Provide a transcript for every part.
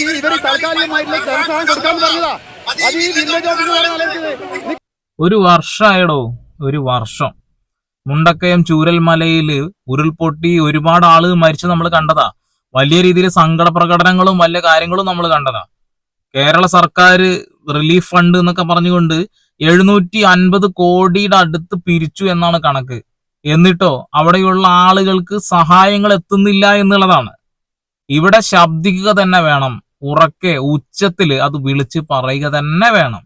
ഈ ഇവർ താൽക്കാലികമായിട്ടുള്ള ധനസഹായം കൊടുക്കാന്ന് പറഞ്ഞതാ. അത് ഈ വില്ലേജ് ഓഫീസർ ഒരു വർഷമായടോ ഒരു വർഷം. മുണ്ടക്കയം ചൂരൽമലയിൽ ഉരുൾപൊട്ടി ഒരുപാട് ആളുകൾ മരിച്ചു നമ്മൾ കണ്ടതാ. വലിയ രീതിയിൽ സങ്കട പ്രകടനങ്ങളും വലിയ കാര്യങ്ങളും നമ്മൾ കണ്ടതാ. കേരള സർക്കാർ റിലീഫ് ഫണ്ട് എന്നൊക്കെ പറഞ്ഞുകൊണ്ട് എഴുന്നൂറ്റി അൻപത് കോടിയുടെ അടുത്ത് പിരിച്ചു എന്നാണ് കണക്ക്. എന്നിട്ടോ അവിടെയുള്ള ആളുകൾക്ക് സഹായങ്ങൾ എത്തുന്നില്ല എന്നുള്ളതാണ്. ഇവിടെ ശബ്ദിക്കുക തന്നെ വേണം. ഉറക്കെ ഉച്ചത്തിൽ അത് വിളിച്ച് പറയുക തന്നെ വേണം.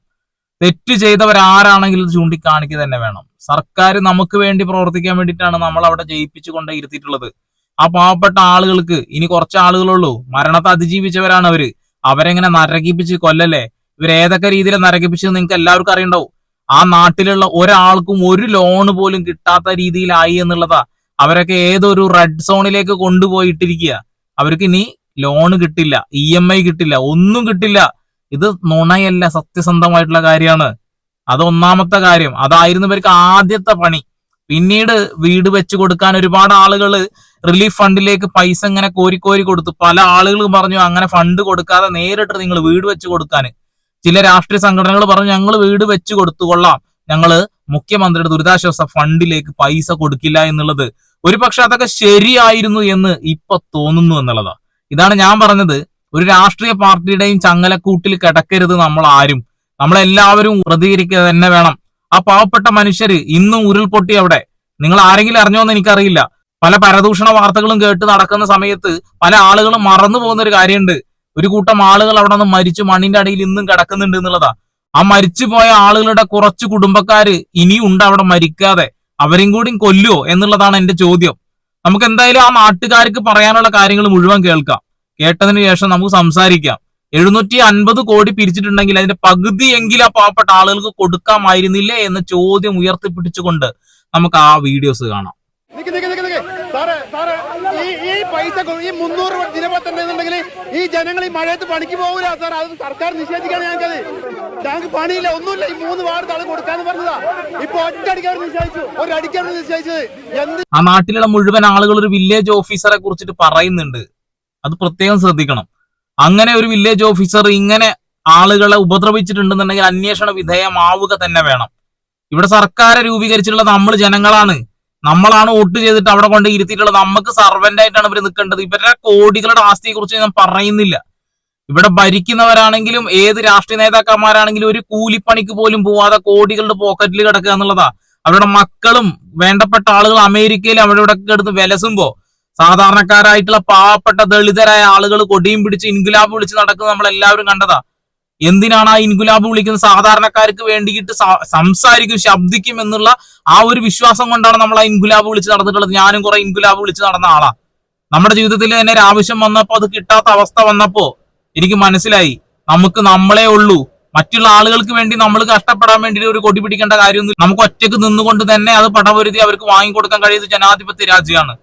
തെറ്റ് ചെയ്തവരാരാണെങ്കിലും ചൂണ്ടിക്കാണിക്കുക തന്നെ വേണം. സർക്കാർ നമുക്ക് വേണ്ടി പ്രവർത്തിക്കാൻ വേണ്ടിയിട്ടാണ് നമ്മൾ അവിടെ ജയിപ്പിച്ചു കൊണ്ട് ഇരുത്തിയിട്ടുള്ളത്. ആ പാവപ്പെട്ട ആളുകൾക്ക് ഇനി കുറച്ച് ആളുകളുള്ളൂ മരണത്തെ അതിജീവിച്ചവരാണ് അവർ. അവരെങ്ങനെ നരകിപ്പിച്ച് കൊല്ലല്ലേ? ഇവരേതൊക്കെ രീതിയിൽ നരകിപ്പിച്ച് നിങ്ങൾക്ക് എല്ലാവർക്കും അറിയണ്ടാവും. ആ നാട്ടിലുള്ള ഒരാൾക്കും ഒരു ലോണ് പോലും കിട്ടാത്ത രീതിയിലായി എന്നുള്ളതാ. അവരൊക്കെ ഏതൊരു റെഡ് സോണിലേക്ക് കൊണ്ടുപോയിട്ടിരിക്കുക. അവർക്ക് ഇനി ലോൺ കിട്ടില്ല ഇ എം ഐ കിട്ടില്ല ഒന്നും കിട്ടില്ല. ഇത് നുണയല്ല സത്യസന്ധമായിട്ടുള്ള കാര്യമാണ്. അത് ഒന്നാമത്തെ കാര്യം. അതായിരുന്നു ഇവർക്ക് ആദ്യത്തെ പണി. പിന്നീട് വീട് വെച്ച് കൊടുക്കാൻ ഒരുപാട് ആളുകൾ റിലീഫ് ഫണ്ടിലേക്ക് പൈസ ഇങ്ങനെ കോരിക്കോരി കൊടുത്തു. പല ആളുകളും പറഞ്ഞു അങ്ങനെ ഫണ്ട് കൊടുക്കാതെ നേരിട്ട് നിങ്ങൾ വീട് വെച്ച് കൊടുക്കാൻ. ചില രാഷ്ട്രീയ സംഘടനകൾ പറഞ്ഞു ഞങ്ങൾ വീട് വെച്ച് കൊടുത്തു കൊള്ളാം. ഞങ്ങൾ മുഖ്യമന്ത്രിയുടെ ദുരിതാശ്വാസ ഫണ്ടിലേക്ക് പൈസ കൊടുക്കില്ല എന്നുള്ളത് ഒരു പക്ഷെ അതൊക്കെ ശരിയായിരുന്നു എന്ന് ഇപ്പൊ തോന്നുന്നു എന്നുള്ളതാ. ഇതാണ് ഞാൻ പറഞ്ഞത്. ഒരു രാഷ്ട്രീയ പാർട്ടിയുടെയും ചങ്ങലക്കൂട്ടിൽ കിടക്കരുത് നമ്മൾ ആരും നമ്മളെല്ലാവരും പ്രതികരിക്കുക തന്നെ വേണം. ആ പാവപ്പെട്ട മനുഷ്യര് ഇന്നും ഉരുൾപൊട്ടി അവിടെ. നിങ്ങൾ ആരെങ്കിലും അറിഞ്ഞോന്ന് എനിക്കറിയില്ല. പല പരദൂഷണ വാർത്തകളും കേട്ട് നടക്കുന്ന സമയത്ത് പല ആളുകളും മറന്നു പോകുന്ന ഒരു കാര്യമുണ്ട്. ഒരു കൂട്ടം ആളുകൾ അവിടെ നിന്ന് മരിച്ചു മണ്ണിന്റെ അടിയിൽ ഇന്നും കിടക്കുന്നുണ്ട് എന്നുള്ളതാ. ആ മരിച്ചുപോയ ആളുകളുടെ കുറച്ച് കുടുംബക്കാര് ഇനിയുണ്ട് അവിടെ മരിക്കാതെ. അവരെയും കൂടി കൊല്ലുവോ എന്നുള്ളതാണ് എന്റെ ചോദ്യം. നമുക്ക് എന്തായാലും ആ നാട്ടുകാർക്ക് പറയാനുള്ള കാര്യങ്ങൾ മുഴുവൻ കേൾക്കാം. കേട്ടതിന് ശേഷം നമുക്ക് സംസാരിക്കാം. എഴുന്നൂറ്റി അൻപത് കോടി പിരിച്ചിട്ടുണ്ടെങ്കിൽ അതിന്റെ പകുതി എങ്കിലും ആ പാവപ്പെട്ട ആളുകൾക്ക് കൊടുക്കാമായിരുന്നില്ലേ എന്ന ചോദ്യം ഉയർത്തിപ്പിടിച്ചുകൊണ്ട് നമുക്ക് ആ വീഡിയോസ് കാണാം. ഈ പൈസ ഈ മുന്നൂറ് എന്നുണ്ടെങ്കിൽ ഈ ജനങ്ങൾ ഈ മഴയത്ത് പണിക്ക് പോകൂല സാർ അത് സർക്കാർ നിഷേധിക്കാണ് ഞങ്ങൾക്കത്. ഞങ്ങൾക്ക് പണിയില്ല ഒന്നുമില്ല. ഈ മൂന്ന് വാർഡ് ആൾ കൊടുക്കാന്ന് പറഞ്ഞതാ. ഇപ്പൊ ഒറ്റയടിക്ക് അവർ നിശ്ചയിച്ചു. ഒരടിക്കാണ് നിശ്ചയിച്ചത്. എന്ത് ആ നാട്ടിലുള്ള മുഴുവൻ ആളുകൾ ഒരു വില്ലേജ് ഓഫീസറെ കുറിച്ചിട്ട് പറയുന്നുണ്ട്. അത് പ്രത്യേകം ശ്രദ്ധിക്കണം. അങ്ങനെ ഒരു വില്ലേജ് ഓഫീസർ ഇങ്ങനെ ആളുകളെ ഉപദ്രവിച്ചിട്ടുണ്ടെന്നുണ്ടെങ്കിൽ അന്വേഷണ വിധേയമാവുക തന്നെ വേണം. ഇവിടെ സർക്കാരെ രൂപീകരിച്ചിട്ടുള്ള നമ്മൾ ജനങ്ങളാണ്. നമ്മളാണ് വോട്ട് ചെയ്തിട്ട് അവിടെ കൊണ്ട് ഇരുത്തിയിട്ടുള്ളത്. നമുക്ക് സർവന്റ് ആയിട്ടാണ് ഇവർ നിൽക്കേണ്ടത്. ഇവരുടെ കോടികളുടെ ആസ്തിയെ കുറിച്ച് ഞാൻ പറയുന്നില്ല. ഇവിടെ ഭരിക്കുന്നവരാണെങ്കിലും ഏത് രാഷ്ട്രീയ നേതാക്കന്മാരാണെങ്കിലും ഒരു കൂലിപ്പണിക്ക് പോലും പോവാതെ കോടികളുടെ പോക്കറ്റിൽ കിടക്കുക എന്നുള്ളതാ. അവരുടെ മക്കളും വേണ്ടപ്പെട്ട ആളുകൾ അമേരിക്കയിൽ അവിടെ ഇവിടെ കിടന്ന് വിലസുമ്പോ സാധാരണക്കാരായിട്ടുള്ള പാവപ്പെട്ട ദളിതരായ ആളുകൾ കൊടിയും പിടിച്ച് ഇൻഗുലാബ് വിളിച്ച് നടക്കുന്നത് നമ്മൾ എല്ലാവരും കണ്ടതാ. എന്തിനാണ് ആ ഇൻഗുലാബ് വിളിക്കുന്നത്? സാധാരണക്കാർക്ക് വേണ്ടിയിട്ട് സംസാരിക്കും ശബ്ദിക്കും എന്നുള്ള ആ ഒരു വിശ്വാസം കൊണ്ടാണ് നമ്മൾ ആ ഇൻഗുലാബ് വിളിച്ച് നടന്നിട്ടുള്ളത്. ഞാനും കുറെ ഇൻഗുലാബ് വിളിച്ച് നടന്ന ആളാ. നമ്മുടെ ജീവിതത്തിൽ തന്നെ ആവശ്യം വന്നപ്പോ അത് കിട്ടാത്ത അവസ്ഥ വന്നപ്പോ എനിക്ക് മനസ്സിലായി. നമുക്ക് നമ്മളെ ഉള്ളൂ. മറ്റുള്ള ആളുകൾക്ക് വേണ്ടി നമ്മൾ കഷ്ടപ്പെടാൻ വേണ്ടി ഒരു കൊടി പിടിക്കേണ്ട കാര്യമൊന്നും നമുക്ക് ഒറ്റയ്ക്ക് നിന്നുകൊണ്ട് തന്നെ അത് പടപൊരുതി അവർക്ക് വാങ്ങിക്കൊടുക്കാൻ കഴിയുന്ന ജനാധിപത്യ രാജ്യമാണ്.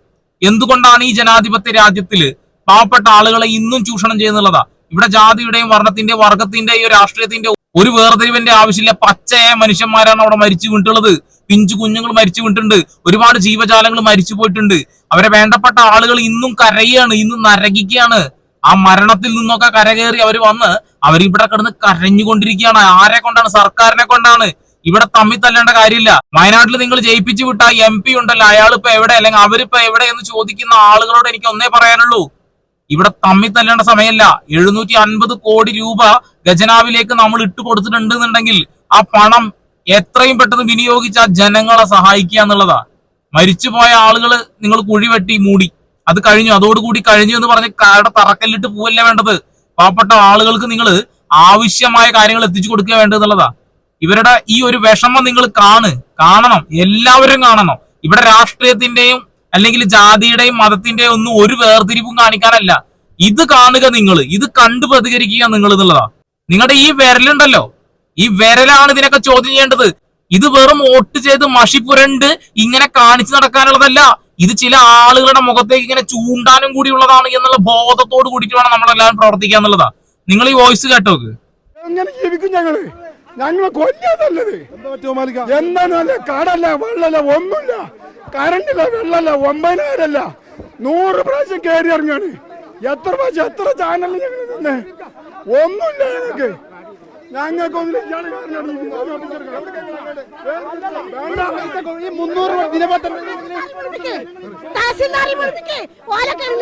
എന്തുകൊണ്ടാണ് ഈ ജനാധിപത്യ രാജ്യത്തിൽ പാവപ്പെട്ട ആളുകളെ ഇന്നും ചൂഷണം ചെയ്യുന്നുള്ളതാ? ഇവിടെ ജാതിയുടെയും വർണത്തിന്റെയും വർഗത്തിന്റെയും രാഷ്ട്രീയത്തിന്റെ ഒരു വേർതിരിവിന്റെ ആവശ്യമില്ല. പച്ചയായ മനുഷ്യന്മാരാണ് അവിടെ മരിച്ചു വീണിട്ടുള്ളത് പിഞ്ചു കുഞ്ഞുങ്ങൾ മരിച്ചു വീണിട്ടുണ്ട് ഒരുപാട് ജീവജാലങ്ങൾ മരിച്ചു പോയിട്ടുണ്ട്. അവരെ വേണ്ടപ്പെട്ട ആളുകൾ ഇന്നും കരയാണ് ഇന്നും നരകിക്കുകയാണ്. ആ മരണത്തിൽ നിന്നൊക്കെ കരകയറി അവർ വന്ന് അവരിവിടെ കിടന്ന് കരഞ്ഞുകൊണ്ടിരിക്കുകയാണ്. ആരെ കൊണ്ടാണ്? സർക്കാരിനെ കൊണ്ടാണ്. ഇവിടെ തമ്മിൽ തല്ലേണ്ട കാര്യമില്ല. വയനാട്ടിൽ നിങ്ങൾ ജയിപ്പിച്ചു വിട്ട എം പി ഉണ്ടല്ലോ. അയാൾ ഇപ്പൊ എവിടെ? അല്ലെങ്കിൽ അവരിപ്പോ എവിടെ എന്ന് ചോദിക്കുന്ന ആളുകളോട് എനിക്ക് ഒന്നേ പറയാനുള്ളൂ. ഇവിടെ തമ്മിൽ തല്ലേണ്ട സമയമല്ല. എഴുന്നൂറ്റി അൻപത് കോടി രൂപ ഖജനാവിലേക്ക് നമ്മൾ ഇട്ട് കൊടുത്തിട്ടുണ്ടെന്നുണ്ടെങ്കിൽ ആ പണം എത്രയും പെട്ടെന്ന് വിനിയോഗിച്ച് ആ ജനങ്ങളെ സഹായിക്കുക എന്നുള്ളതാ. മരിച്ചുപോയ ആളുകൾ നിങ്ങൾ കുഴി വെട്ടി മൂടി. അത് കഴിഞ്ഞു. അതോടുകൂടി കഴിഞ്ഞു എന്ന് പറഞ്ഞ് കാരുടെ തറക്കല്ലിട്ട് പോവല്ല വേണ്ടത്? പാവപ്പെട്ട ആളുകൾക്ക് നിങ്ങൾ ആവശ്യമായ കാര്യങ്ങൾ എത്തിച്ചു കൊടുക്കുക വേണ്ടതെന്നുള്ളതാ ഇവരുടെ ഈ ഒരു വിഷമം നിങ്ങൾ കാണ്. കാണണം. എല്ലാവരും കാണണം. ഇവിടെ രാഷ്ട്രീയത്തിന്റെയും അല്ലെങ്കിൽ ജാതിയുടെയും മതത്തിന്റെയും ഒന്നും ഒരു വേർതിരിവും കാണിക്കാനല്ല. ഇത് കാണുക നിങ്ങൾ. ഇത് കണ്ടു പ്രതികരിക്കുക നിങ്ങൾ എന്നുള്ളതാ. നിങ്ങളുടെ ഈ വിരലുണ്ടല്ലോ. ഈ വിരലാണ് ഇതിനൊക്കെ ചോദ്യം ചെയ്യേണ്ടത്. ഇത് വെറും വോട്ട് ചെയ്ത് മഷി പുരണ്ട് ഇങ്ങനെ കാണിച്ചു നടക്കാനുള്ളതല്ല. ഇത് ചില ആളുകളുടെ മുഖത്തേക്ക് ഇങ്ങനെ ചൂണ്ടാനും കൂടിയുള്ളതാണ് എന്നുള്ള ബോധത്തോട് കൂടിയിട്ട് വേണം നമ്മളെല്ലാവരും പ്രവർത്തിക്കുക എന്നുള്ളതാ. നിങ്ങൾ ഈ വോയിസ് കേട്ടോക്ക് എങ്ങനെ ജീവിക്കും ഞങ്ങൾ? ഞങ്ങളെ കൊല്ലാതല്ലത് എന്താണ് അല്ല കടല്ല വെള്ളല്ല ഒന്നുമില്ല. കറണ്ടില്ല വെള്ളല്ല ഒമ്പതിനായിരല്ല. നൂറ് പ്രാവശ്യം കയറി ഇറങ്ങാണ് എത്ര പ്രാവശ്യം എത്ര ചാനലിൽ ഞങ്ങൾ ഒന്നുമില്ല ഞങ്ങൾക്ക്. ഈ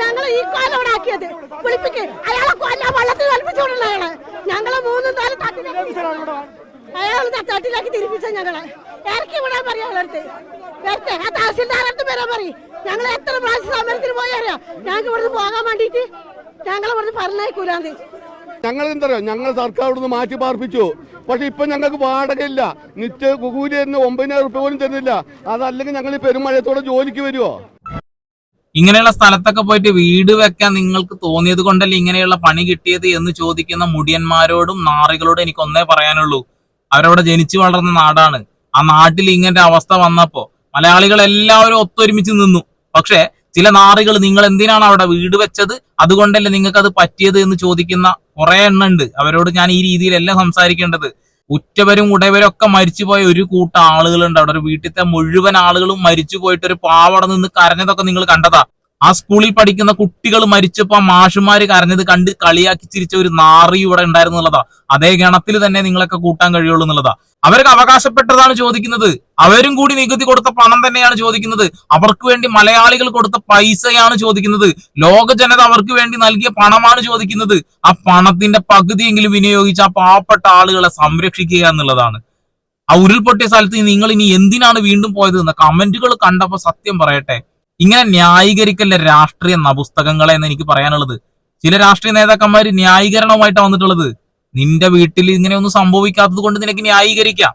ഞങ്ങളെ ഈ കോലോടാക്കിയത് വിളിപ്പിക്ക്. അയാളെ കൊല്ലാൻ വള്ളത്തിൽ കളിപ്പിച്ചോടുള്ള അയാളെ ഞങ്ങളെ മൂന്നും അയാൾ തട്ടിലാക്കി തിരിപ്പിച്ച ഞങ്ങളെ. ഇറക്കി വിടാൻ പറയാ അയാളടുത്ത്. വരട്ടെ ആ തഹസിൽദാരടുത്ത് വരാൻ പറയും. ഞങ്ങൾ എത്ര പ്രാവശ്യം സമരത്തിന് പോയാലോ ഞങ്ങൾക്ക് ഇവിടുന്ന് പോകാൻ വേണ്ടിയിട്ട് ഞങ്ങൾ ഇവിടുന്ന് പറഞ്ഞേക്കൂലാന്ന് ഞങ്ങൾ എന്തറിയാം? ഞങ്ങൾ സർക്കാർ മാറ്റി പാർപ്പിച്ചു. പക്ഷെ ഇപ്പൊ ഞങ്ങൾക്ക് വാടകയില്ല. നിത്യ കൂലി തരുന്ന ഒമ്പതിനായിരം റുപ്യ പോലും തരുന്നില്ല. അതല്ലെങ്കിൽ ഞങ്ങൾ ഈ പെരുമഴയത്തോടെ ജോലിക്ക് വരുമോ ഇങ്ങനെയുള്ള സ്ഥലത്തൊക്കെ പോയിട്ട് വീട് വെക്കാൻ നിങ്ങൾക്ക് തോന്നിയത് കൊണ്ടല്ലേ ഇങ്ങനെയുള്ള പണി കിട്ടിയത് എന്ന് ചോദിക്കുന്ന മുടിയന്മാരോടും നാറികളോടും എനിക്ക് ഒന്നേ പറയാനുള്ളൂ. അവരവിടെ ജനിച്ചു വളർന്ന നാടാണ്. ആ നാട്ടിൽ ഇങ്ങനത്തെ അവസ്ഥ വന്നപ്പോ മലയാളികൾ എല്ലാവരും ഒത്തൊരുമിച്ച് നിന്നു. പക്ഷെ ചില നാറികൾ നിങ്ങൾ എന്തിനാണ് അവിടെ വീട് വെച്ചത്? അതുകൊണ്ടല്ലേ നിങ്ങൾക്ക് അത് പറ്റിയത് എന്ന് ചോദിക്കുന്ന കുറെ എണ്ണം ഉണ്ട്. അവരോട് ഞാൻ ഈ രീതിയിലല്ല സംസാരിക്കേണ്ടത്. ഉറ്റവരും ഉടയവരും ഒക്കെ മരിച്ചുപോയ ഒരു കൂട്ടം ആളുകളുണ്ട്. അവിടെ ഒരു വീട്ടിലത്തെ മുഴുവൻ ആളുകളും മരിച്ചു പോയിട്ട് ഒരു പാവട നിന്ന് കരഞ്ഞതൊക്കെ നിങ്ങൾ കണ്ടതാ. ആ സ്കൂളിൽ പഠിക്കുന്ന കുട്ടികൾ മരിച്ചപ്പോ ആ മാഷുമാര് കരഞ്ഞത് കണ്ട് കളിയാക്കി ചിരിച്ച ഒരു നാറി ഇവിടെ ഉണ്ടായിരുന്നു എന്നുള്ളതാ. അതേ ഗണത്തിൽ തന്നെ നിങ്ങളൊക്കെ കൂട്ടാൻ കഴിയുള്ളൂ എന്നുള്ളതാ. അവർക്ക് അവകാശപ്പെട്ടതാണ് ചോദിക്കുന്നത്. അവരും കൂടി നികുതി കൊടുത്ത പണം തന്നെയാണ് ചോദിക്കുന്നത്. അവർക്ക് വേണ്ടി മലയാളികൾ കൊടുത്ത പൈസയാണ് ചോദിക്കുന്നത്. ലോക ജനത അവർക്ക് വേണ്ടി നൽകിയ പണമാണ് ചോദിക്കുന്നത്. ആ പണത്തിന്റെ പകുതിയെങ്കിലും വിനിയോഗിച്ച് ആ പാവപ്പെട്ട ആളുകളെ സംരക്ഷിക്കുക എന്നുള്ളതാണ്. ആ ഉരുൾപൊട്ടിയ സ്ഥലത്ത് നിങ്ങൾ ഇനി എന്തിനാണ് വീണ്ടും പോയത്? എന്ന കമന്റുകൾ കണ്ടപ്പോ സത്യം പറയട്ടെ. ഇങ്ങനെ ന്യായീകരിക്കല്ല രാഷ്ട്രീയ നപുസ്തകങ്ങളെ എന്ന് എനിക്ക് പറയാനുള്ളത്. ചില രാഷ്ട്രീയ നേതാക്കന്മാർ ന്യായീകരണവുമായിട്ടാണ് വന്നിട്ടുള്ളത്. നിന്റെ വീട്ടിൽ ഇങ്ങനെ ഒന്നും സംഭവിക്കാത്തത് കൊണ്ട് നിനക്ക് ന്യായീകരിക്കാം.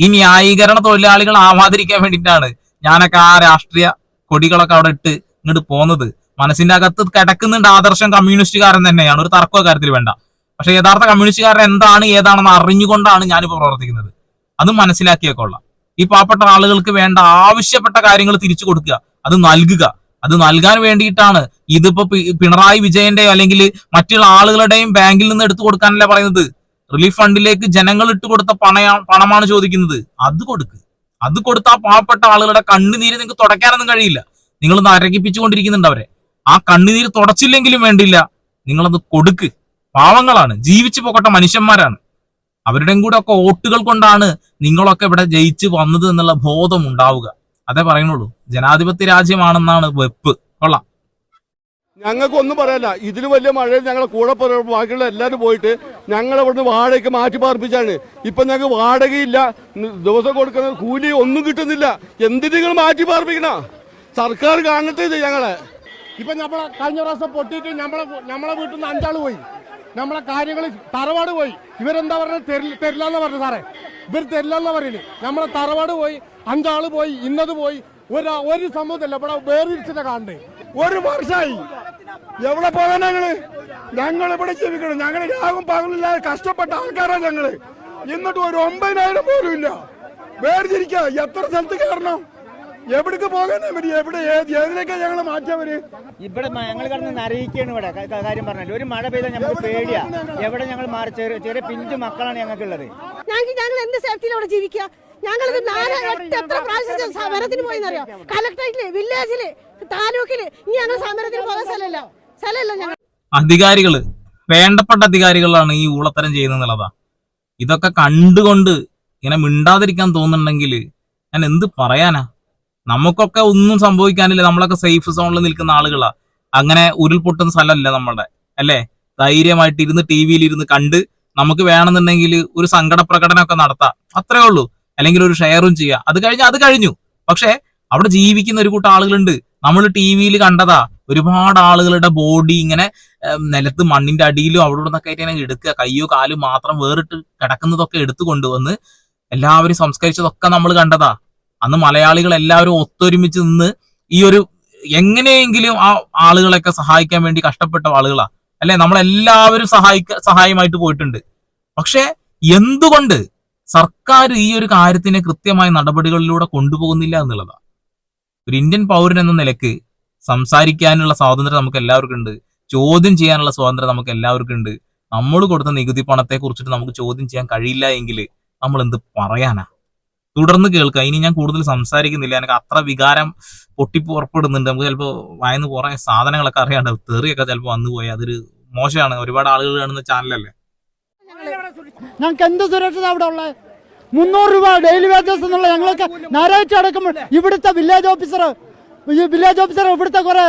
ഈ ന്യായീകരണ തൊഴിലാളികൾ ആവാതിരിക്കാൻ വേണ്ടിയിട്ടാണ് ഞാനൊക്കെ ആ രാഷ്ട്രീയ കൊടികളൊക്കെ അവിടെ ഇട്ട് ഇങ്ങോട്ട് പോകുന്നത് മനസ്സിന്റെ അകത്ത് കിടക്കുന്നുണ്ട് ആദർശം കമ്മ്യൂണിസ്റ്റുകാരൻ തന്നെയാണ്. ഒരു തർക്ക കാര്യത്തിൽ വേണ്ട. പക്ഷെ യഥാർത്ഥ കമ്മ്യൂണിസ്റ്റുകാരൻ എന്താണ് ഏതാണെന്ന് അറിഞ്ഞുകൊണ്ടാണ് ഞാനിപ്പോൾ പ്രവർത്തിക്കുന്നത്. അത് മനസ്സിലാക്കിയേ കൊള്ളാം. ഈ പാവപ്പെട്ട ആളുകൾക്ക് വേണ്ട ആവശ്യപ്പെട്ട കാര്യങ്ങൾ തിരിച്ചു കൊടുക്കുക. അത് നൽകുക. അത് നൽകാൻ വേണ്ടിയിട്ടാണ് ഇതിപ്പോ പിണറായി വിജയന്റെ അല്ലെങ്കിൽ മറ്റുള്ള ആളുകളുടെയും ബാങ്കിൽ നിന്ന് എടുത്തു കൊടുക്കാനല്ല പറയുന്നത്? റിലീഫ് ഫണ്ടിലേക്ക് ജനങ്ങൾ ഇട്ട് കൊടുത്ത പണമാണ് ചോദിക്കുന്നത്. അത് കൊടുക്ക്. അത് കൊടുത്ത ആ പാവപ്പെട്ട ആളുകളുടെ കണ്ണുനീര് നിങ്ങൾക്ക് തുടയ്ക്കാനൊന്നും കഴിയില്ല. നിങ്ങൾ നരകിപ്പിച്ചുകൊണ്ടിരിക്കുന്നുണ്ട് അവരെ. ആ കണ്ണുനീര് തുടച്ചില്ലെങ്കിലും വേണ്ടില്ല നിങ്ങളത് കൊടുക്ക്. പാവങ്ങളാണ്. ജീവിച്ചു പോകട്ടെ മനുഷ്യന്മാരാണ്. അവരുടെയും കൂടെ ഒക്കെ വോട്ടുകൾ കൊണ്ടാണ് നിങ്ങളൊക്കെ ഇവിടെ ജയിച്ചു വന്നത് എന്നുള്ള ബോധം ഉണ്ടാവുക. അതേ പറയുന്നുള്ളൂ. ജനാധിപത്യ രാജ്യമാണെന്നാണ് വെപ്പ്. കൊള്ളാം. ഞങ്ങൾക്ക് ഒന്നും പറയാല്ല. ഇതിൽ വലിയ മഴയിൽ ഞങ്ങളെ കൂടെ ബാക്കിയുള്ള എല്ലാവരും പോയിട്ട് ഞങ്ങൾ അവിടുന്ന് വാടകയ്ക്ക് മാറ്റി പാർപ്പിച്ചാണ്. ഇപ്പൊ ഞങ്ങൾക്ക് വാടകയില്ല. ദിവസം കൊടുക്കുന്ന കൂലി ഒന്നും കിട്ടുന്നില്ല. എന്തിന് നിങ്ങൾ മാറ്റി പാർപ്പിക്കണ? സർക്കാർ കാണട്ടെ ഞങ്ങളെ. ഇപ്പൊ നമ്മളെ കഴിഞ്ഞ പ്രാവശ്യം പൊട്ടിയിട്ട് നമ്മളെ നമ്മളെ വീട്ടിൽ നിന്ന് അഞ്ചാൾ പോയി. നമ്മളെ കാര്യങ്ങൾ തറവാട് പോയി. ഇവരെന്താ പറഞ്ഞത് തരില്ല തരില്ലെന്ന് പറഞ്ഞു സാറേ. ഇവർ തരില്ലാന്ന് പറയുന്നത് നമ്മളെ തറവാട് പോയി അഞ്ചാൾ പോയി ഇന്നത് പോയി. ഒരു ഒരു സംഭവത്തില്ല. ഇവിടെ വേറിരിച്ചിട്ട് കാണണ്ടേ. ഒരു വർഷമായി എവിടെ പോകാൻ ഞങ്ങൾ? ഞങ്ങൾ ഇവിടെ ജീവിക്കണം ഞങ്ങൾ രാഗം പകലില്ലാതെ കഷ്ടപ്പെട്ട ആൾക്കാരാണ് ഞങ്ങൾ. എന്നിട്ട് ഒരു ഒമ്പതിനായിരം പോലും ഇല്ല. വേർതിരിക്കാ. എത്ര സ്ഥലത്ത് കയറണം? എവിടേക്ക് പോകാനാ പറ്റി എവിടെ? ഏത്? ഏതിലേക്കാ ഞങ്ങൾ മാറ്റിയവര് ഇവിടെ ഞങ്ങൾ കിടന്ന് നരയിക്കാണ് ഇവിടെ. കാര്യം പറഞ്ഞാൽ ഒരു മഴ പെയ്താൽ ഞങ്ങൾ പേടിയാ. എവിടെ ഞങ്ങൾ മാറി? ചെറിയ ചെറിയ പിഞ്ചു മക്കളാണ് ഞങ്ങൾക്കുള്ളത്. ഞങ്ങൾക്ക് ഞങ്ങൾ എന്ത് സേഫ്റ്റിയിലൂടെ ജീവിക്കുക? ഞങ്ങൾ നാല് എട്ട് എത്ര പ്രാവശ്യം സമരത്തിന് പോയെന്നറിയോ കലക്ടറേറ്റിൽ വില്ലേജിൽ താലൂക്കിൽ ഇനി ഞങ്ങൾ സമരത്തിന് പോകാൻ സ്ഥലമല്ല. സ്ഥലമല്ല ഞങ്ങൾ അധികാരികൾ വേണ്ടപ്പെട്ട അധികാരികളാണ് ഈ ഊളത്തരം ചെയ്യുന്നത് എന്നുള്ളതാ ഇതൊക്കെ കണ്ടുകൊണ്ട് ഇങ്ങനെ മിണ്ടാതിരിക്കാൻ തോന്നുന്നുണ്ടെങ്കിൽ ഞാൻ എന്ത് പറയാനാ? നമുക്കൊക്കെ ഒന്നും സംഭവിക്കാനില്ല. നമ്മളൊക്കെ സേഫ് സോണിൽ നിൽക്കുന്ന ആളുകളാ. അങ്ങനെ ഉരുൾപൊട്ടുന്ന സ്ഥലമല്ല നമ്മുടെ. അല്ലേ? ധൈര്യമായിട്ട് ഇരുന്ന് ടി വിയിൽ ഇരുന്ന് കണ്ട് നമുക്ക് വേണമെന്നുണ്ടെങ്കിൽ ഒരു സങ്കട പ്രകടനമൊക്കെ നടത്താം. അത്രേ ഉള്ളൂ. അല്ലെങ്കിൽ ഒരു ഷെയറും ചെയ്യാം. അത് കഴിഞ്ഞ് അത് കഴിഞ്ഞു. പക്ഷെ അവിടെ ജീവിക്കുന്ന ഒരു കൂട്ടം ആളുകളുണ്ട്. നമ്മൾ ടി വിയിൽ കണ്ടതാ. ഒരുപാട് ആളുകളുടെ ബോഡി ഇങ്ങനെ നിലത്ത് മണ്ണിന്റെ അടിയിലും അവിടെ നിന്നൊക്കെ ആയിട്ട് എടുക്കുക. കയ്യോ കാലും മാത്രം വേറിട്ട് കിടക്കുന്നതൊക്കെ എടുത്തു കൊണ്ടുവന്ന് എല്ലാവരും സംസ്കരിച്ചതൊക്കെ നമ്മൾ കണ്ടതാ. അന്ന് മലയാളികൾ എല്ലാവരും ഒത്തൊരുമിച്ച് നിന്ന് ഈ ഒരു എങ്ങനെയെങ്കിലും ആ ആളുകളെയൊക്കെ സഹായിക്കാൻ വേണ്ടി കഷ്ടപ്പെട്ട ആളുകളാ. അല്ലെ? നമ്മളെല്ലാവരും സഹായിക്ക സഹായമായിട്ട് പോയിട്ടുണ്ട്. പക്ഷെ എന്തുകൊണ്ട് സർക്കാർ ഈ ഒരു കാര്യത്തിനെ കൃത്യമായ നടപടികളിലൂടെ കൊണ്ടുപോകുന്നില്ല എന്നുള്ളതാ. ഒരു ഇന്ത്യൻ പൗരൻ എന്ന നിലയ്ക്ക് സംസാരിക്കാനുള്ള സ്വാതന്ത്ര്യം നമുക്ക് എല്ലാവർക്കും ഉണ്ട്. ചോദ്യം ചെയ്യാനുള്ള സ്വാതന്ത്ര്യം നമുക്ക് എല്ലാവർക്കും ഉണ്ട്. നമ്മൾ കൊടുത്ത നികുതി പണത്തെ കുറിച്ചിട്ട് നമുക്ക് ചോദ്യം ചെയ്യാൻ കഴിയില്ല എങ്കിൽ നമ്മൾ എന്ത് പറയാനാ? തുടർന്ന് കേൾക്കുക ഇനി ഞാൻ കൂടുതൽ സംസാരിക്കുന്നില്ല. എനിക്ക് അത്ര വികാരം പൊട്ടിപ്പുറപ്പെടുന്നുണ്ട്. നമുക്ക് ചിലപ്പോൾ വായന്ന് കുറെ സാധനങ്ങളൊക്കെ അറിയാണ്ട് തെറിയൊക്കെ ചിലപ്പോൾ വന്നു പോയി. അതൊരു മോശമാണ്. ഒരുപാട് ആളുകൾ കാണുന്ന ചാനലല്ലേ ഞങ്ങൾക്ക് എന്ത് സുരക്ഷിത അവിടെ ഉള്ളത് മുന്നൂറ് രൂപ ഡെയിലി വേജസ് എന്നുള്ള ഞങ്ങളൊക്കെ ഞായറാഴ്ച അടക്കുമ്പോൾ ഇവിടുത്തെ വില്ലേജ് ഓഫീസർ ഈ വില്ലേജ് ഓഫീസർ ഇവിടുത്തെ കുറെ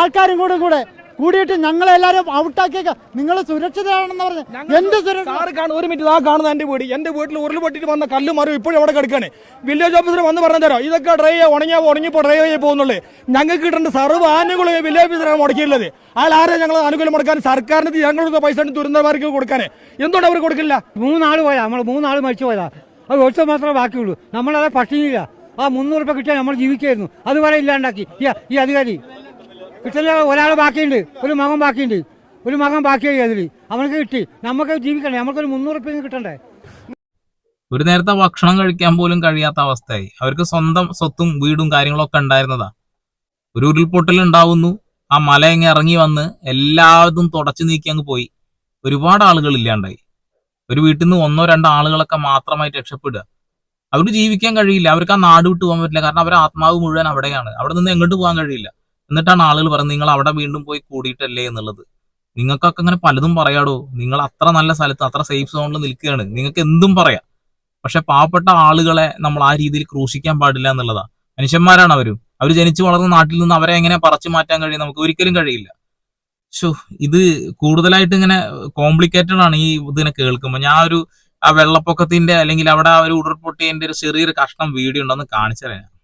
ആൾക്കാരും കൂടെ കൂടെ കൂടിയിട്ട് ഞങ്ങളെല്ലാരും ഔട്ടാക്കിയേക്ക. നിങ്ങൾ സുരക്ഷിതരാണെന്ന് പറഞ്ഞു എന്ത് സുരക്ഷ കാണുന്ന ഒരു മിനിറ്റ് ആ കാണുന്ന എന്റെ വീട്. എന്റെ വീട്ടിൽ ഉരുൾപൊട്ടിട്ട് വന്ന കല്ല് മറും ഇപ്പോഴും അവിടെ കിടക്കാണ് വില്ലേജ് ഓഫീസർ വന്ന് പറഞ്ഞു തരാം ഇതൊക്കെ ഡ്രൈ ഉണങ്ങിയാ ഉണങ്ങിപ്പോ ഡ്രൈ ആയി പോകുന്നുള്ളൂ. ഞങ്ങൾക്ക് കിട്ടേണ്ട സർവ ആനുകൂല്യം വില്ലേജ് ഓഫീസറാണ് മുടക്കിയുള്ളത് അയാൾ ആരെ ഞങ്ങൾ ആനുകൂല്യം മുടക്കാൻ? സർക്കാരിന് ഞങ്ങളുടെ പൈസ ദുരന്തമാർക്ക് കൊടുക്കാൻ. എന്തുകൊണ്ട് അവർ കൊടുക്കില്ല? മൂന്നാൾ പോയാ നമ്മൾ മൂന്നാൾ മരിച്ചു പോയതാ. അത് ഒറ്റ മാത്രമേ ബാക്കിയുള്ളൂ. നമ്മളത് പട്ടിണിയില്ല ആ മുന്നൂറ് രൂപ കിട്ടിയാൽ നമ്മൾ ജീവിക്കായിരുന്നു. അതുവരെ ഇല്ലാണ്ടാക്കി. ഈ അധികാരി. കിട്ടുന്ന ഒരാൾ ബാക്കിയുണ്ട് ഒരു മകൻ ബാക്കിയുണ്ട് ഒരു മകൻ ബാക്കിയായി അതിൽ അവനക്ക് കിട്ടി. നമുക്ക് ജീവിക്കണ്ടേ? നമുക്കൊരു മുന്നൂറ് രൂപ കിട്ടണ്ടേ? ഒരു നേരത്തെ ഭക്ഷണം കഴിക്കാൻ പോലും കഴിയാത്ത അവസ്ഥയായി. അവർക്ക് സ്വന്തം സ്വത്തും വീടും കാര്യങ്ങളൊക്കെ ഉണ്ടായിരുന്നതാ. ഒരു ഉരുൾപൊട്ടൽ ഉണ്ടാവുന്നു. ആ മല ഇങ്ങനെ ഇറങ്ങി വന്ന് എല്ലാതും തുടച്ചു നീക്കി അങ്ങ് പോയി. ഒരുപാട് ആളുകൾ ഇല്ലാണ്ടായി. ഒരു വീട്ടിൽ നിന്ന് ഒന്നോ രണ്ടോ ആളുകളൊക്കെ മാത്രമായിട്ട് രക്ഷപ്പെടുക. അവർക്ക് ജീവിക്കാൻ കഴിയില്ല. അവർക്ക് ആ നാട് വിട്ടു പോകാൻ പറ്റില്ല. കാരണം അവരുടെ ആത്മാവ് മുഴുവൻ അവിടെയാണ്. അവിടെ നിന്ന് എങ്ങോട്ട് പോകാൻ കഴിയില്ല. എന്നിട്ടാണ് ആളുകൾ പറയുന്നത് നിങ്ങൾ അവിടെ വീണ്ടും പോയി കൂടിയിട്ടല്ലേ എന്നുള്ളത്. നിങ്ങൾക്കൊക്കെ അങ്ങനെ പലതും പറയാടോ? നിങ്ങൾ അത്ര നല്ല സ്ഥലത്ത് അത്ര സേഫ് സോണിൽ നിൽക്കുകയാണ്. നിങ്ങൾക്ക് എന്തും പറയാം. പക്ഷെ പാവപ്പെട്ട ആളുകളെ നമ്മൾ ആ രീതിയിൽ ക്രൂശിക്കാൻ പാടില്ല എന്നുള്ളതാ. മനുഷ്യന്മാരാണ് അവരും. അവർ ജനിച്ചു വളർന്ന നാട്ടിൽ നിന്ന് അവരെ എങ്ങനെ പറിച്ചു മാറ്റാൻ കഴിയും നമുക്ക് ഒരിക്കലും കഴിയില്ല. ഷോ ഇത് കൂടുതലായിട്ട് ഇങ്ങനെ കോംപ്ലിക്കേറ്റഡ് ആണ് ഈ ഇതിനെ കേൾക്കുമ്പോൾ ഞാൻ ഒരു ആ വെള്ളപ്പൊക്കത്തിന്റെ അല്ലെങ്കിൽ അവിടെ ആ ഒരു ഉരുൾപൊട്ടിയതിന്റെ ഒരു ചെറിയൊരു കഷ്ണം വീഡിയോ ഉണ്ടെന്ന് കാണിച്ചു തരാം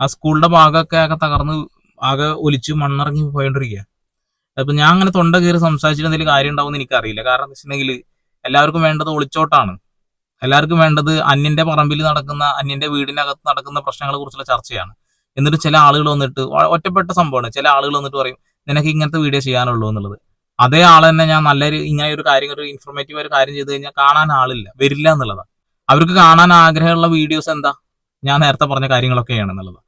ആ സ്കൂളിന്റെ ഭാഗമൊക്കെ ആകെ തകർന്ന് ആകെ ഒലിച്ച് മണ്ണിറങ്ങി പോയോണ്ടിരിക്കുക അപ്പൊ ഞാൻ അങ്ങനെ തൊണ്ട കയറി സംസാരിച്ചിട്ട് എന്തെങ്കിലും കാര്യം ഉണ്ടാവും എന്ന് എനിക്കറിയില്ല. കാരണം എന്താ വെച്ചിട്ടുണ്ടെങ്കിൽ എല്ലാവർക്കും വേണ്ടത് ഒളിച്ചോട്ടാണ്. എല്ലാവർക്കും വേണ്ടത് അന്യന്റെ പറമ്പിൽ നടക്കുന്ന അന്യന്റെ വീടിനകത്ത് നടക്കുന്ന പ്രശ്നങ്ങളെ കുറിച്ചുള്ള ചർച്ചയാണ്. എന്നിട്ട് ചില ആളുകൾ വന്നിട്ട് ഒറ്റപ്പെട്ട സംഭവമാണ്. ചില ആളുകൾ വന്നിട്ട് പറയും നിനക്ക് ഇങ്ങനത്തെ വീഡിയോ ചെയ്യാനുള്ളൂ എന്നുള്ളത്. അതേ ആൾ തന്നെ ഞാൻ നല്ലൊരു ഇങ്ങനെ ഒരു കാര്യം ഒരു ഇൻഫോർമേറ്റീവ് ഒരു കാര്യം ചെയ്ത് കഴിഞ്ഞാൽ കാണാൻ ആളില്ല വരില്ല എന്നുള്ളതാണ് അവർക്ക് കാണാൻ ആഗ്രഹമുള്ള വീഡിയോസ് എന്താ? ഞാൻ നേരത്തെ പറഞ്ഞ കാര്യങ്ങളൊക്കെയാണ് എന്നുള്ളത്.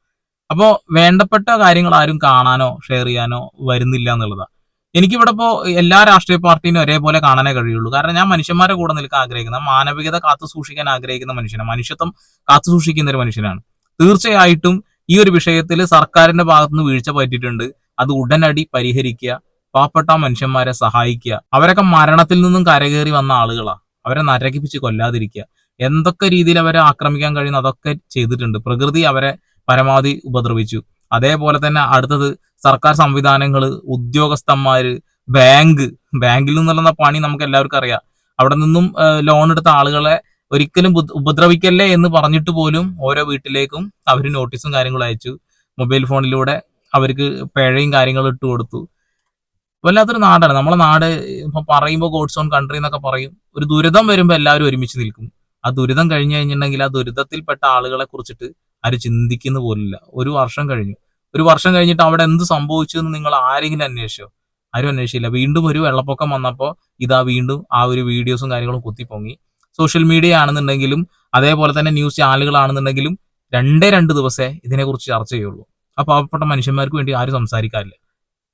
അപ്പോൾ വേണ്ടപ്പെട്ട കാര്യങ്ങൾ ആരും കാണാനോ ഷെയർ ചെയ്യാനോ വരുന്നില്ല എന്നുള്ളതാണ് എനിക്കിവിടെ ഇപ്പോൾ എല്ലാ രാഷ്ട്രീയ പാർട്ടിയും ഒരേപോലെ കാണാനേ കഴിയുള്ളൂ. കാരണം ഞാൻ മനുഷ്യന്മാരെ കൂടെ നിൽക്കാൻ ആഗ്രഹിക്കുന്ന മാനവികത കാത്തു സൂക്ഷിക്കാൻ ആഗ്രഹിക്കുന്ന മനുഷ്യനാണ്. മനുഷ്യത്വം കാത്തു സൂക്ഷിക്കുന്ന ഒരു മനുഷ്യനാണ്. തീർച്ചയായിട്ടും ഈ ഒരു വിഷയത്തിൽ സർക്കാരിന്റെ ഭാഗത്തുനിന്ന് വീഴ്ച പറ്റിയിട്ടുണ്ട്. അത് ഉടനടി പരിഹരിക്കുക പാവപ്പെട്ട മനുഷ്യന്മാരെ സഹായിക്കുക. അവരൊക്കെ മരണത്തിൽ നിന്നും കരകയറി വന്ന ആളുകളാ. അവരെ നരകിപ്പിച്ച് കൊല്ലാതിരിക്കുക. എന്തൊക്കെ രീതിയിൽ അവരെ ആക്രമിക്കാൻ കഴിയുന്ന അതൊക്കെ ചെയ്തിട്ടുണ്ട്. പ്രകൃതി അവരെ പരമാവധി ഉപദ്രവിച്ചു. അതേപോലെ തന്നെ അടുത്തത് സർക്കാർ സംവിധാനങ്ങൾ ഉദ്യോഗസ്ഥന്മാര് ബാങ്ക്. ബാങ്കിൽ നിന്നുള്ള പണി നമുക്ക് എല്ലാവർക്കും അറിയാം. അവിടെ നിന്നും ലോൺ എടുത്ത ആളുകളെ ഒരിക്കലും ഉപദ്രവിക്കല്ലേ എന്ന് പറഞ്ഞിട്ട് പോലും ഓരോ വീട്ടിലേക്കും അവർ നോട്ടീസും കാര്യങ്ങളും അയച്ചു. മൊബൈൽ ഫോണിലൂടെ അവർക്ക് പിഴയും കാര്യങ്ങളും ഇട്ട് കൊടുത്തു. വല്ലാത്തൊരു നാടാണ്. നമ്മളെ നാട് ഇപ്പൊ പറയുമ്പോൾ ഗോഡ്സ് ഓൺ കൺട്രി എന്നൊക്കെ പറയും. ഒരു ദുരിതം വരുമ്പോൾ എല്ലാവരും ഒരുമിച്ച് നിൽക്കും. ആ ദുരിതം കഴിഞ്ഞു കഴിഞ്ഞിട്ടുണ്ടെങ്കിൽ ആ ദുരിതത്തിൽപ്പെട്ട ആളുകളെ കുറിച്ചിട്ട് ആരും ചിന്തിക്കുന്ന പോലില്ല. ഒരു വർഷം കഴിഞ്ഞു. ഒരു വർഷം കഴിഞ്ഞിട്ട് അവിടെ എന്ത് സംഭവിച്ചു എന്ന് നിങ്ങൾ ആരെങ്കിലും അന്വേഷിച്ചോ? ആരും അന്വേഷിച്ചില്ല. വീണ്ടും ഒരു വെള്ളപ്പൊക്കം വന്നപ്പോൾ ഇതാ വീണ്ടും ആ ഒരു വീഡിയോസും കാര്യങ്ങളും കുത്തിപ്പൊങ്ങി. സോഷ്യൽ മീഡിയ ആണെന്നുണ്ടെങ്കിലും അതേപോലെ തന്നെ ന്യൂസ് ചാനലുകളാണെന്നുണ്ടെങ്കിലും രണ്ടേ രണ്ട് ദിവസേ ഇതിനെക്കുറിച്ച് ചർച്ച ചെയ്യുള്ളൂ. ആ പാവപ്പെട്ട മനുഷ്യന്മാർക്ക് വേണ്ടി ആരും സംസാരിക്കാറില്ല.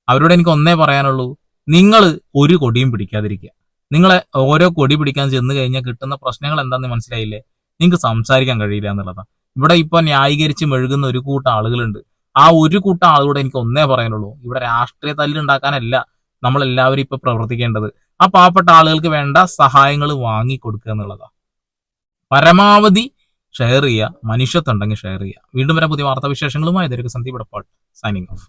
അവരോട് എനിക്ക് ഒന്നേ പറയാനുള്ളൂ. നിങ്ങൾ ഒരു കൊടിയും പിടിക്കാതിരിക്കുക. നിങ്ങളെ ഓരോ കൊടി പിടിക്കാൻ ചെന്ന് കഴിഞ്ഞാൽ കിട്ടുന്ന പ്രശ്നങ്ങൾ എന്താണെന്ന് മനസ്സിലായില്ലേ? നിങ്ങൾക്ക് സംസാരിക്കാൻ കഴിയില്ല എന്നുള്ളതാണ്. ഇവിടെ ഇപ്പൊ ന്യായീകരിച്ച് മെഴുകുന്ന ഒരു കൂട്ടം ആളുകളുണ്ട്. ആ ഒരു കൂട്ടം ആളുകളോട് എനിക്ക് ഒന്നേ പറയാനുള്ളൂ. ഇവിടെ രാഷ്ട്രീയ തല്ലുണ്ടാക്കാനല്ല നമ്മൾ എല്ലാവരും ഇപ്പൊ പ്രവർത്തിക്കേണ്ടത്. ആ പാവപ്പെട്ട ആളുകൾക്ക് വേണ്ട സഹായങ്ങൾ വാങ്ങി കൊടുക്കുക എന്നുള്ളതാണ് പരമാവധി ഷെയർ ചെയ്യുക. മനുഷ്യത്വം ഉണ്ടെങ്കിൽ ഷെയർ ചെയ്യുക. വീണ്ടും വരെ പുതിയ വാർത്താവിശേഷങ്ങളുമായി. ഇതൊരു സന്ദീപ് ഇടപ്പാൾ സൈനിങ് ഓഫ്